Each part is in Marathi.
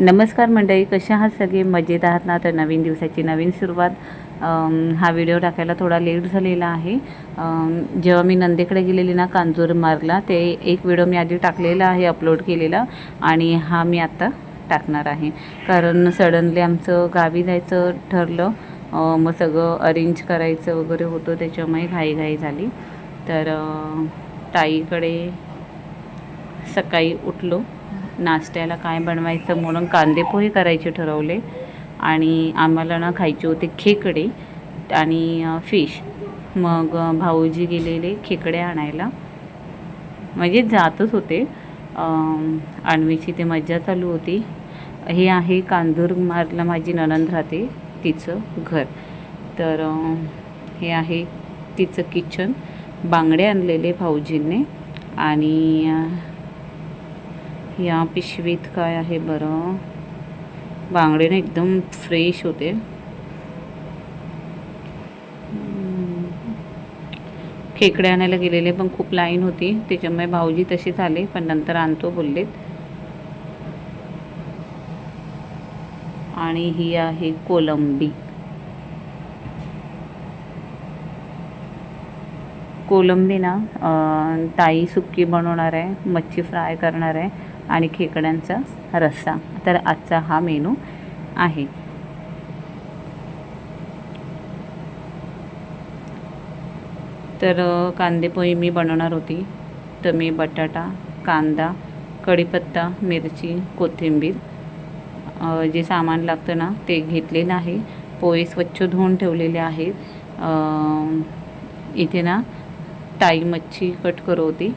नमस्कार मंडळी कशा आहात सगळे? मजेत आहात ना? तर नवीन दिवसाची नवीन सुरुवात. हा व्हिडिओ टाकायला थोडा लेट झालेला आहे. जेव्हा मी नंदेकडे गेलेली ना कांजूर मार्गला ते एक व्हिडिओ मी आधी टाकलेला आहे अपलोड केलेला आणि हा मी आत्ता टाकणार आहे. कारण सडनली आमचं गावी जायचं ठरलं. मग सगळं अरेंज करायचं वगैरे होतं त्याच्यामुळे घाईघाई झाली. तर ताईकडे सकाळी उठलो. नाश्त्याला काय बनवायचं म्हणून कांदे पोहे करायचे ठरवले. आणि आम्हाला ना खायचे होते खेकडे आणि फिश. मग भाऊजी गेलेले खेकडे आणायला. म्हणजे जातच होते. आणवीची ते मज्जा चालू होती. हे आहे कांदूरमारला माझी ननंद राहते तिचं घर. तर हे आहे तिचं किचन बांगडे आणलेले भाऊजींनी. आणि या पिशवीत काय आहे बरं? बांगडे ना एकदम फ्रेश होते. खेकडे आणायला गेलेले पण खूप लाईन होती. त्याच्यामुळे भाऊजी तशीच आले पण नंतर आणतो बोललेत. आणि ही आहे कोलंबी. कोलंबी ना ताई सुक्की बनवणार आहे मच्छी फ्राय करणार आहे. आणि खेकड्यांचा रस्सा. तर आजचा हा मेनू आहे. तर कांदेपोळी मी बनवणार होती. तर मी बटाटा कांदा कढीपत्ता मिरची कोथिंबीर जे सामान लागतं ना ते घेतलेलं आहे. पोहे स्वच्छ धुवून ठेवलेले आहेत. इथे ना ताई मच्छी कट करवती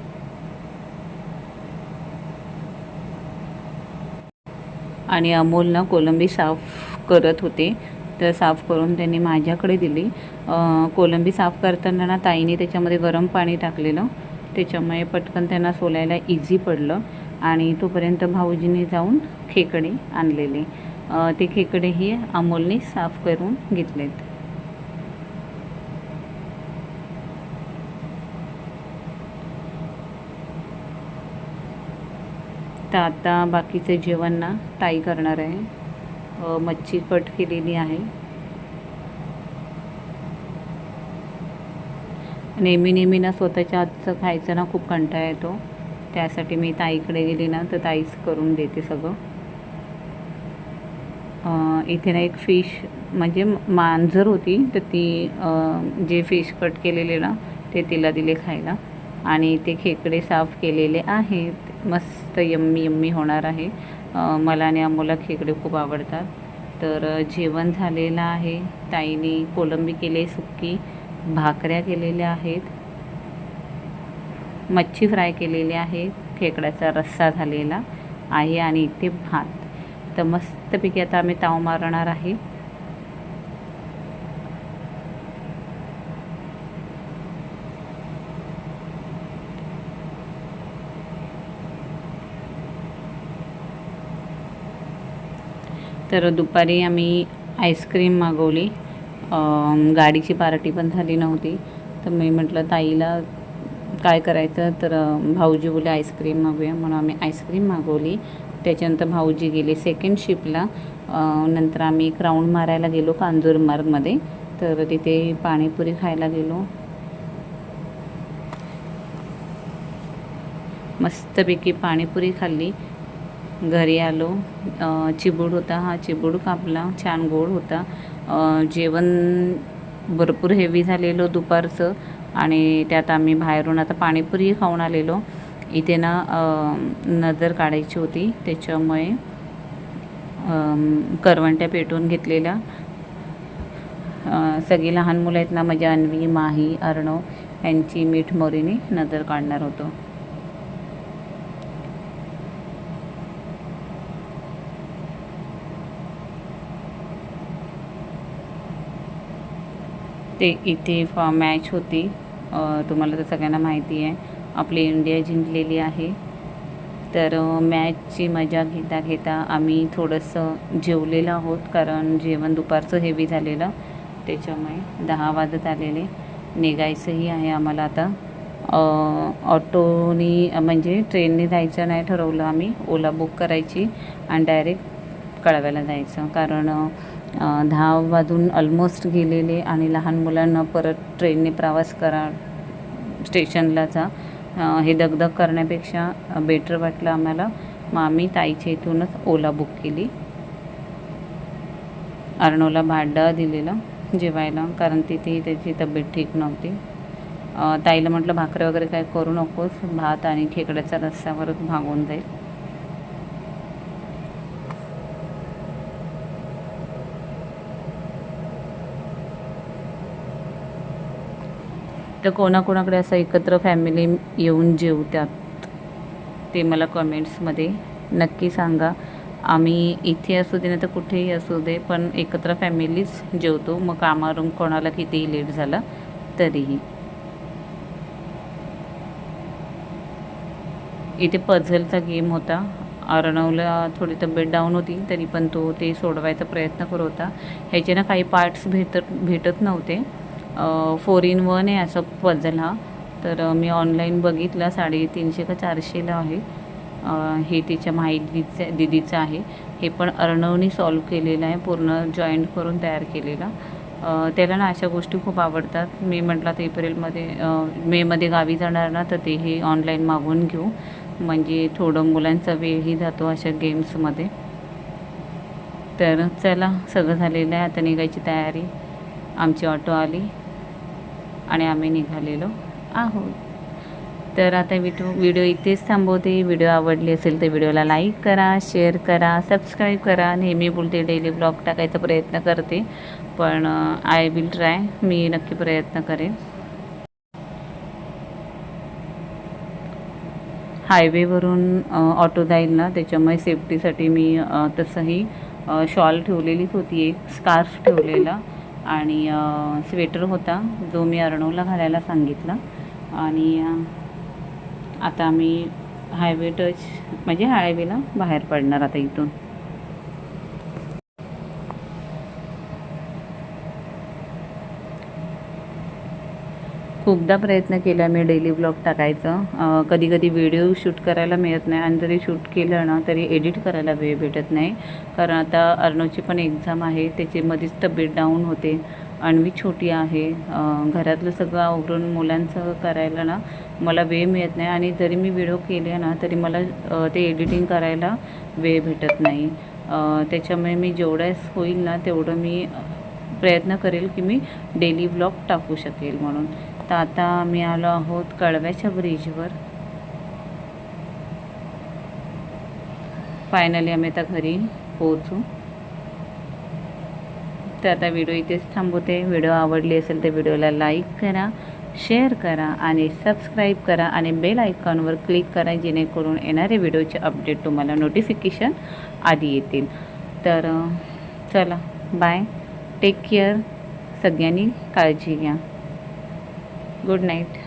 आणि अमोल ना कोलंबी साफ करत होते. तर साफ करून त्यांनी माझ्याकडे दिली. कोलंबी साफ करताना ना ताईने त्याच्यामध्ये गरम पाणी टाकलेलं. त्याच्यामुळे पटकन त्यांना सोलायला इझी पडलं आणि तोपर्यंत भाऊजीने जाऊन खेकडे आणलेले. ते खेकडेही अमोलने साफ करून घेतलेत. तर आता बाकीचे जेवण ना ताई करणार आहे. मच्छी कट केलेली आहे. नेहमी नेहमी ना स्वतःच्या हातचं खायचं ना खूप कंटाळा येतो. त्यासाठी मी ताईकडे गेली ना तर ताईच करून देते सगळं. इथे ना एक फिश म्हणजे मांजर होती तर ती जे फिश कट केलेले ना ते तिला दिले खायला. आणि ते खेकडे साफ केलेले आहेत. मस्त यम्मी यम्मी होणार आहे. मला आणि अमोला खेकडे खूप आवडतात. तर जेवण झालेलं आहे. ताईने कोलंबी केली सुक्की भाकऱ्या केलेल्या आहेत. मच्छी फ्राय केलेली आहे खेकड्याचा रस्सा झालेला आहे आणि इथे भात. तर मस्तपैकी आता आम्ही ताव मारणार आहे. तर दुपारी आम्ही आईस्क्रीम मागवली. गाडीची पार्टी पण झाली नव्हती. तर मी म्हटलं ताईला काय करायचं? तर भाऊजी बोले आईस्क्रीम मागूया. म्हणून आम्ही आईस्क्रीम मागवली. त्याच्यानंतर भाऊजी गेले सेकंड शिपला नंतर आम्ही एक राऊंड मारायला गेलो कांजूरमार्गमध्ये तर तिथे पाणीपुरी खायला गेलो. मस्तपैकी पाणीपुरी खाल्ली. घरी आलो. चिबूड होता हा चिबूड कापला छान गोड होता. जेवण भरपूर हेवी झालेलो दुपारचं आणि त्यात आम्ही बाहेरून आता पाणीपुरी खाऊन आलेलो. इथे ना नजर काढायची होती. त्याच्यामुळे करवंट्या पेटवून घेतलेल्या. सगळी लहान मुलं आहेत ना माझ्या अन्वी माही अर्णव यांची मीठ मोरीने नजर काढणार होतो. ते इथे फॉ मॅच होती. तुम्हाला तर सगळ्यांना माहिती आहे. आपली इंडिया जिंकलेली आहे. तर मॅचची मजा घेता घेता आम्ही थोडंसं जेवलेलं आहोत. कारण जेवण दुपारचं हेवी झालेलं. त्याच्यामुळे दहा वाजत आलेले. निघायचंही आहे आम्हाला आता. ऑटोनी म्हणजे ट्रेनने जायचं नाही ठरवलं आम्ही. ओला बुक करायची. आणि डायरेक्ट कळव्याला जायचं. कारण दहा वाजून ऑलमोस्ट गेलेले आणि लहान मुलांना परत ट्रेनने प्रवास करा स्टेशनला जा. हे दगदग करण्यापेक्षा बेटर वाटलं आम्हाला. मग आम्ही ताईच्या इथूनच ओला बुक केली. अर्णवला भाडं दिलेलं जेवायला कारण तिथे त्याची तब्येत ठीक नव्हती. ताईला म्हटलं भाकरी वगैरे काय करू नकोस. भात आणि खेकड्याचा रस्त्यावरच भागून जाईल. तर कोणाकोणाकडे असं एकत्र फॅमिली येऊन जेवतात? ते मला कमेंट्समध्ये नक्की सांगा. आम्ही इथे असू दे नाही तर कुठेही असू दे पण एकत्र फॅमिलीच जेवतो. मग कामावरून कोणाला कितीही लेट झाला तरीही. इथे पझलचा गेम होता. अर्णवला थोडी तब्येत डाऊन होती तरी पण तो ते सोडवायचा प्रयत्न करत होता. ह्याचे ना काही पार्ट्स भेटत भेटत नव्हते. फोर इन वन आहे असं पझल हा. तर मी ऑनलाईन बघितला साडेतीनशे का चारशेला आहे. हे तिच्या माहितीचं दिदीचं आहे. हे पण अर्णवनी सॉल्व केलेलं आहे पूर्ण जॉईंट करून तयार केलेला. त्याला ना अशा गोष्टी खूप आवडतात. मी म्हटलं तर एप्रिलमध्ये मेमध्ये गावी जाणार ना तर ते हे ऑनलाईन मागवून घेऊ. म्हणजे थोडं मुलांचा वेळही जातो अशा गेम्समध्ये तर चला सगळं झालेलं आहे. आता निघायची तयारी. आमची ऑटो आली. आणि आम्ही निघालेलो आहोत. तर आता व्हिडिओ व्हिडिओ इथेच थांबवते. व्हिडिओ आवडली असेल तर व्हिडिओला लाईक करा शेअर करा सबस्क्राईब करा. नेहमी बोलते डेली ब्लॉग टाकायचा प्रयत्न करते. पण आय विल ट्राय मी नक्की प्रयत्न करेन. हायवेवरून ऑटो जाईल ना? त्याच्यामुळे सेफ्टीसाठी मी तसंही शॉल ठेवलेलीच होती. एक स्कार्फ ठेवलेला. आणि स्वेटर होता जो मी अर्णवला घालायला सांगितला. आणि आता आम्ही हायवे टच म्हणजे हायवेला बाहेर पडणार आता इथून. खूपदा प्रयत्न केला मी डेली ब्लॉग टाकायचं. कधी कधी व्हिडिओ शूट करायला मिळत नाही. आणि जरी शूट केलं ना तरी एडिट करायला वेळ भेटत नाही. कारण आता अर्णवची पण एक्झाम आहे. त्याची मध्येच तब्येत डाऊन होते. आणवी छोटी आहे. घरातलं सगळं आवरून मुलांचं करायला ना मला वेळ मिळत नाही. आणि जरी मी व्हिडिओ केले ना तरी मला ते एडिटिंग करायला वेळ भेटत नाही. त्याच्यामुळे मी जेवढ्यास होईल ना तेवढं मी प्रयत्न करेल की मी डेली ब्लॉग टाकू शकेल म्हणून. तर आता आम्ही आलो आहोत कळव्याच्या ब्रिजवर फायनली आम्ही आता घरी पोहोचू. तर आता व्हिडिओ इथेच थांबवते. व्हिडिओ आवडली असेल तर व्हिडिओला लाईक करा शेअर करा आणि सबस्क्राईब करा आणि बेल आयकॉनवर क्लिक करा जेणेकरून येणारे व्हिडिओचे अपडेट तुम्हाला नोटिफिकेशन आधी येतील. तर चला बाय टेक केअर सगळ्यांनी काळजी घ्या. Good night